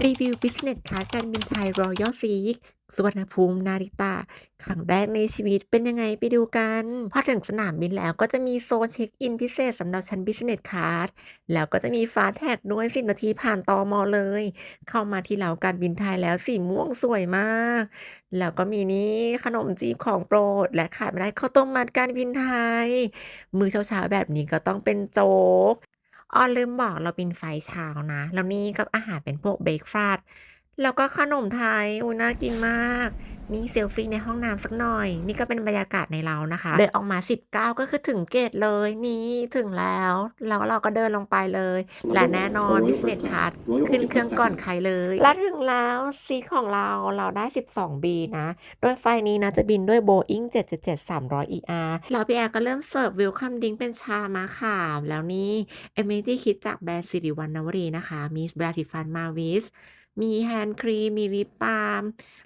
รีวิว Business Class การบินไทย Royal Seek สุวรรณภูมินาริตะครั้งแรกในชีวิตเป็นยังไงไปดูกัน พอถึงสนามบินแล้วก็จะมีโซนเช็กอินพิเศษสำหรับชั้น Business Class แล้วก็จะมี Fast Tag ด้วย10นาทีผ่านตอม.เลย เข้ามาที่เหล้าการบินไทยแล้วสีม่วงสวยมาก แล้วก็มีนี่ขนมจีบของโปรด และขาดไม่ได้ข้าวต้มมัดการบินไทย มื้อเช้าๆแบบนี้ก็ต้องเป็นโจ๊ก อ้อลืมบอกเราบินไฟเช้านะ แล้วนี่ก็อาหารเป็นพวกเบรกฟาสต์แล้วก็ขนมไทยอุ้ยน่ากินมาก นี่เซลฟีในห้องน้ำสักหน่อย นี่ก็เป็นบรรยากาศในเล้านะคะ เดินออกมา 19 ก็คือถึงเกตเลยนี่ถึงแล้วแล้วเราก็เดินลงไปเลย และแน่นอน Business Class ขึ้นเครื่องก่อนใครเลย และถึงแล้วซีทของเราเราได้ 12B นะ โดยไฟล์นี้นะจะบินด้วย Boeing 777-300 ER แล้วพี่แอร์ก็เริ่มเสิร์ฟ Welcome Drink เป็นชามะขาม แล้วนี่ Amenity Kit จากแบรนด์สิริวัณณวรีนะคะมีแปรงสีฟัน Mavis มีแฮนด์ครีม มีลิปบาล์ม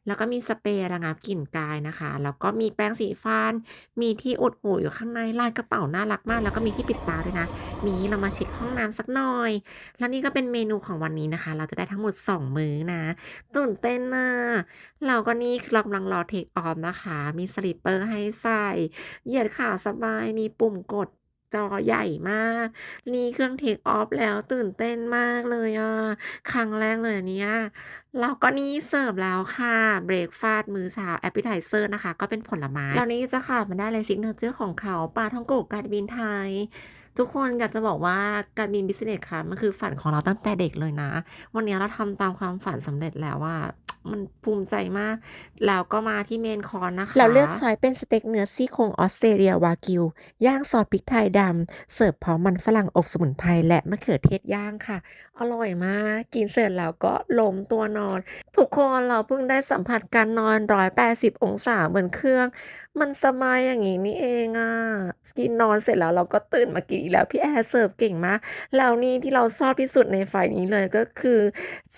แล้วก็มีสเปรย์ระงับกลิ่นกายนะคะ แล้วก็มีแปรงสีฟัน มีที่อุดหูอยู่ข้างในลายกระเป๋าน่ารักมาก แล้วก็มีที่ปิดตาด้วยนะ นี่เรามาเช็กห้องน้ำสักหน่อย แล้วนี่ก็เป็นเมนูของวันนี้นะคะ เราจะได้ทั้งหมด 2 มื้อนะ ตื่นเต้นนะเราก็นี่เรากำลังรอเทกออฟนะคะ มีสลิปเปอร์ให้ใส่ เหยียดขาสบาย มีปุ่มกด จอใหญ่มาก นี่เครื่องเทกออฟแล้วตื่นเต้นมากเลยอะ ครั้งแรกเลยนเนี่ยแล้วก็นี่เสิร์ฟแล้วค่ะเบรกฟาสต์มื้อเช้า Appetizer นะคะ ก็เป็นผลไม้แล้วนี่จะขาดม่ได้เลย Signature ของเขาปลาท่องโกการบินไทยทุกคนอยากจะบอกว่าการบิน Business Class มันคือฝันของเราตั้งแต่เด็กเลยนะ วันนี้เราทำตามความฝันสำเร็จแล้วอะ มันภูมิใจมาก แล้วก็มาที่เมนคอร์สนะคะ เราเลือกช้อยเป็นสเต็กเนื้อซี่โครงออสเตรเลียวากิว ย่างซอสพริกไทยดำ เสิร์ฟพร้อมมันฝรั่งอบสมุนไพรและมะเขือเทศย่างค่ะ อร่อยมาก กินเสร็จแล้วก็ล้มตัวนอน ทุกคนเราเพิ่งได้สัมผัสการนอน 180 องศาบนเครื่อง มันสบายอย่างงี้นี่เองอะกินนอนเสร็จแล้วเราก็ตื่นมากินแล้วพี่แอร์เสิร์ฟเก่งมากแล้วนี่ที่เราชอบที่สุดในไฟล์นี้เลยก็คือ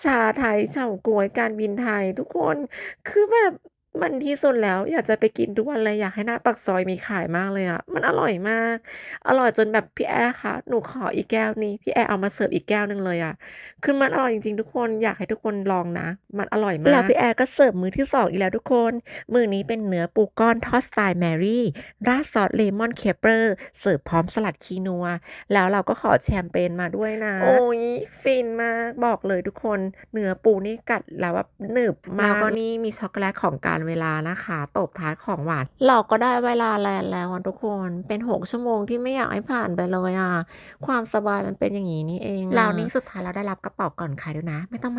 ชาไทยเฉาก๊วยการบินไทยทุกคน คือแบบ มันที่สุดแล้วอยากจะไปกินทุกวันเลยอยากให้หน้าปากซอยมีขายมากเลยอะมันอร่อยมาก อร่อยจนแบบพี่แอร์คะหนูขออีกแก้วนี้พี่แอร์เอามาเสิร์ฟอีกแก้วหนึ่งเลยอะคือมันอร่อยจริงๆทุกคนอยากให้ทุกคนลองนะ มันอร่อยมากแล้วพี่แอร์ก็เสิร์ฟมื้อที่2อีกแล้วทุกคน มื้อนี้เป็นเนื้อปูก้อนทอดสไตล์แมรี่ราดซอสเลมอนเคเปอร์เสิร์ฟพร้อมสลัดคีนัว แล้วเราก็ขอแชมเปญมาด้วยนะ โอ๊ยฟินมากบอกเลยทุกคนเนื้อปูนี่กัดแล้วแบบหนึบมากแล้วก็นี่มีช็อกโกแลตของการเวลานะคะ ตบท้ายของหวาน เราก็ได้เวลาแลนแล้วทุกคนเป็น6ชั่วโมงที่ไม่อยากให้ผ่านไปเลยอะ ความสบายมันเป็นอย่างนี้นี่เองอะแล้วนี่สุดท้ายเราได้รับกระเป๋าก่อนใครด้วยนะ ไม่ต้องมา